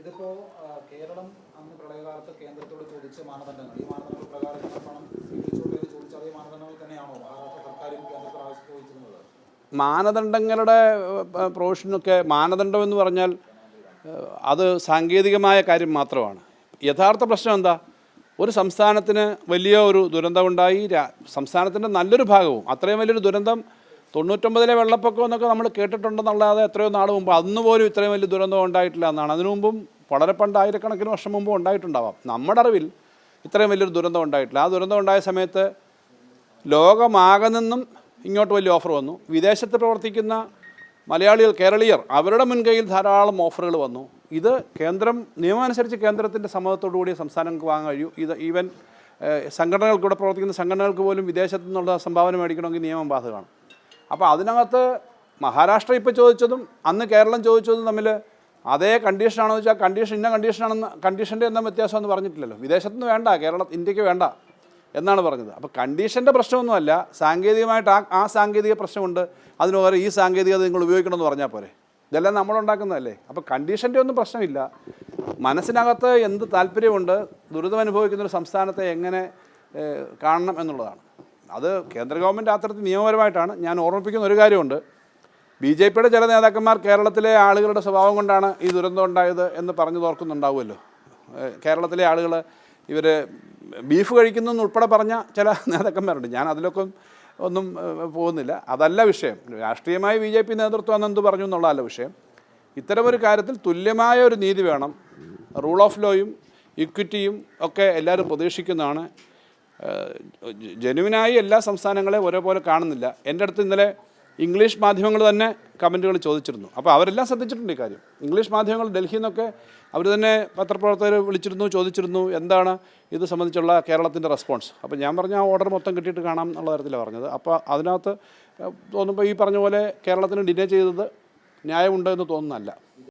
ഇതിപ്പോ കേരളം അന്ന് പ്രളയകാലത്ത് കേന്ദ്രത്തോട് ചോദിച്ച മാനദണ്ഡങ്ങൾ. ഈ മാനദണ്ഡങ്ങൾ പ്രകാരം പണം എന്ന് ചോദിച്ച അതേ മാനദണ്ഡങ്ങൾ തന്നെയാണോ മഹാരാഷ്ട്ര സർക്കാരും കേന്ദ്രത്തിൽ ആവശ്യപ്പെടുന്നത് മാനദണ്ഡങ്ങളുടെ പ്രൊവിഷനൊക്കെ മാനദണ്ഡം എന്ന് പറഞ്ഞാൽ അത് സാങ്കേതികമായ കാര്യം മാത്രമാണ്. യഥാർത്ഥ പ്രശ്നം എന്താ? ഒരു സംസ്ഥാനത്തിന് വലിയ ഒരു ദുരന്തമുണ്ടായി സംസ്ഥാനത്തിന്റെ നല്ലൊരു ഭാഗവും അത്രയും വലിയൊരു ദുരന്തം തൊണ്ണൂറ്റൊമ്പതിലെ വെള്ളപ്പൊക്കം എന്നൊക്കെ നമ്മൾ കേട്ടിട്ടുണ്ടെന്നുള്ളതെ എത്രയോ നാൾ മുമ്പ്. അന്ന് പോലും ഇത്രയും വലിയ ദുരന്തം ഉണ്ടായിട്ടില്ല എന്നാണ്. അതിനു മുമ്പും വളരെ പണ്ട് ആയിരക്കണക്കിന് വർഷം മുമ്പ് ഉണ്ടായിട്ടുണ്ടാവാം. നമ്മുടെ അറിവിൽ ഇത്രയും വലിയൊരു ദുരന്തം ഉണ്ടായിട്ടില്ല. ആ ദുരന്തം ഉണ്ടായ സമയത്ത് ലോകമാകെ നിന്നും ഇങ്ങോട്ട് വലിയ ഓഫർ വന്നു. വിദേശത്ത് പ്രവർത്തിക്കുന്ന മലയാളികൾ കേരളീയർ അവരുടെ മുൻകൈയിൽ ധാരാളം ഓഫറുകൾ വന്നു. ഇത് കേന്ദ്രം നിയമമനുസരിച്ച് കേന്ദ്രത്തിന്റെ സമ്മതത്തോടു കൂടി സംസ്ഥാനങ്ങൾക്ക് വാങ്ങാൻ കഴിയൂ. ഇത് ഈവൻ സംഘടനകൾക്കൂടെ പ്രവർത്തിക്കുന്ന സംഘടനകൾക്ക് പോലും വിദേശത്തു നിന്നുള്ള സംഭാവന മേടിക്കണമെങ്കിൽ നിയമം ബാധകമാണ്. അപ്പോൾ അതിനകത്ത് മഹാരാഷ്ട്ര ഇപ്പോൾ ചോദിച്ചതും അന്ന് കേരളം ചോദിച്ചതും തമ്മിൽ അതേ കണ്ടീഷനാണെന്ന് വെച്ചാൽ കണ്ടീഷൻ ഇന്ന കണ്ടീഷനാണെന്ന് കണ്ടീഷന്റെ എന്താ വ്യത്യാസമെന്ന് പറഞ്ഞിട്ടില്ലല്ലോ. വിദേശത്തുനിന്ന് വേണ്ട കേരള ഇന്ത്യയ്ക്ക് വേണ്ട എന്നാണ് പറഞ്ഞത്. അപ്പോൾ കണ്ടീഷന്റെ പ്രശ്നമൊന്നുമല്ല സാങ്കേതികമായിട്ട് ആ ആ സാങ്കേതിക പ്രശ്നമുണ്ട്. അതിന് പകരം ഈ സാങ്കേതികത നിങ്ങൾ ഉപയോഗിക്കണമെന്ന് പറഞ്ഞാൽ പോരെ. ഇതെല്ലാം നമ്മളുണ്ടാക്കുന്നതല്ലേ അപ്പോൾ കണ്ടീഷന്റെ ഒന്നും പ്രശ്നമില്ല. മനസ്സിനകത്ത് എന്ത് താല്പര്യമുണ്ട് ദുരിതമനുഭവിക്കുന്ന ഒരു സംസ്ഥാനത്തെ എങ്ങനെ കാണണം എന്നുള്ളതാണ്. അത് കേന്ദ്ര ഗവൺമെന്റ് അത്തരത്തിൽ നിയമപരമായിട്ടാണ്. ഞാൻ ഓർമ്മിപ്പിക്കുന്ന ഒരു കാര്യമുണ്ട്. ബി ജെ പിയുടെ ചില നേതാക്കന്മാർ കേരളത്തിലെ ആളുകളുടെ സ്വഭാവം കൊണ്ടാണ് ഈ ദുരന്തം ഉണ്ടായത് എന്ന് പറഞ്ഞു തോർക്കുന്നുണ്ടാവുമല്ലോ കേരളത്തിലെ ആളുകൾ ഇവർ ബീഫ് കഴിക്കുന്നു ഉൾപ്പെടെ പറഞ്ഞ ചില നേതാക്കന്മാരുണ്ട്. ഞാൻ അതിലൊക്കെ ഒന്നും പോകുന്നില്ല. അതല്ല വിഷയം. രാഷ്ട്രീയമായി ബി ജെ പി നേതൃത്വം അന്ന് എന്ത് പറഞ്ഞു എന്നുള്ളതല്ല വിഷയം. ഇത്തരമൊരു കാര്യത്തിൽ തുല്യമായ ഒരു നീതി വേണം. റൂൾ ഓഫ് ലോയും ഇക്വിറ്റിയും ഒക്കെ എല്ലാവരും പ്രതീക്ഷിക്കുന്നതാണ്. ജനുവിനായി എല്ലാ സംസ്ഥാനങ്ങളെയും ഒരേപോലെ കാണുന്നില്ല. എന്റെ അടുത്ത് ഇന്നലെ ഇംഗ്ലീഷ് മാധ്യമങ്ങൾ തന്നെ കമന്റുകൾ ചോദിച്ചിരുന്നു. അപ്പോൾ അവരെല്ലാം ശ്രദ്ധിച്ചിട്ടുണ്ട് ഈ കാര്യം. ഇംഗ്ലീഷ് മാധ്യമങ്ങൾ ഡൽഹിയിൽ നിന്നൊക്കെ അവർ തന്നെ പത്രപ്രവർത്തകർ വിളിച്ചിരുന്നു ചോദിച്ചിരുന്നു എന്താണ് ഇത് സംബന്ധിച്ചുള്ള കേരളത്തിന്റെ റെസ്പോൺസ്. അപ്പോൾ ഞാൻ പറഞ്ഞ ആ ഓർഡർ മൊത്തം കിട്ടിയിട്ട് കാണാം എന്നുള്ള തരത്തിലാണ് പറഞ്ഞത്. അപ്പോൾ അതിനകത്ത് തോന്നുമ്പോൾ ഈ പറഞ്ഞ പോലെ കേരളത്തിന് ഡിനേ ചെയ്തത് ന്യായമുണ്ട് എന്ന് തോന്നുന്നല്ല